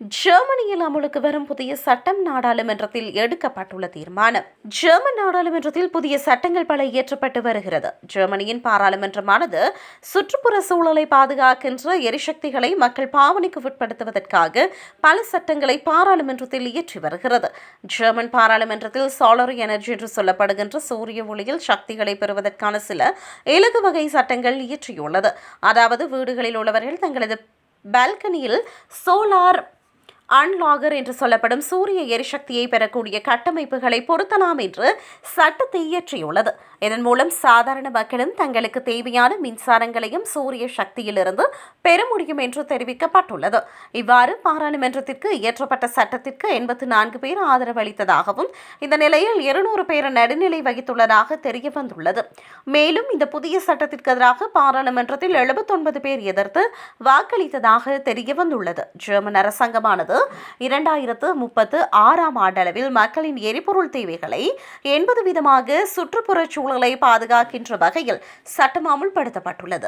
ஜெர்மனியில் அமலுக்கு வரும் புதிய சட்டம் நாடாளுமன்றத்தில் எடுக்கப்பட்டுள்ள தீர்மானம். ஜெர்மன் நாடாளுமன்றத்தில் புதிய சட்டங்கள் பல இயற்றப்பட்டு வருகிறது. ஜெர்மனியின் பாராளுமன்றமானது சுற்றுப்புற சூழலை பாதுகாக்கின்ற எரிசக்திகளை மக்கள் பாவனைக்கு உட்படுத்துவதற்காக பல சட்டங்களை பாராளுமன்றத்தில் இயற்றி வருகிறது. ஜெர்மன் பாராளுமன்றத்தில் சோலார் எனர்ஜி என்று சொல்லப்படுகின்ற சூரிய ஒளியில் சக்திகளை பெறுவதற்கான சில இலகு வகை சட்டங்கள் இயற்றியுள்ளது. அதாவது வீடுகளில் உள்ளவர்கள் தங்களது பால்கனியில் சோலார் அன்லாகர் என்று சொல்லப்படும் சூரிய எரிசக்தியை பெறக்கூடிய கட்டமைப்புகளை பொருத்தலாம் என்று சட்டத்தை இயற்றியுள்ளது. இதன் மூலம் சாதாரண மக்களும் தங்களுக்கு தேவையான மின்சாரங்களையும் சூரிய சக்தியிலிருந்து பெற முடியும் என்று தெரிவிக்கப்பட்டுள்ளது. இவ்வாறு பாராளுமன்றத்திற்கு இயற்றப்பட்ட சட்டத்திற்கு எண்பத்தி நான்கு பேர் ஆதரவு அளித்ததாகவும் இந்த நிலையில் இருநூறு பேர் நடுநிலை வகித்துள்ளதாக தெரிய வந்துள்ளது. மேலும் இந்த புதிய சட்டத்திற்கு எதிராக பாராளுமன்றத்தில் எழுபத்தொன்பது பேர் எதிர்த்து வாக்களித்ததாக தெரிய வந்துள்ளது. ஜெர்மன் அரசாங்கமானது இரண்டாயிரத்து முப்பத்து ஆறாம் ஆண்டளவில் மக்களின் எரிபொருள் தேவைகளை எண்பது விதமாக சுற்றுப்புறச் சூழலை பாதுகாக்கின்ற வகையில் சட்டம் அமுல்படுத்தப்பட்டுள்ளது.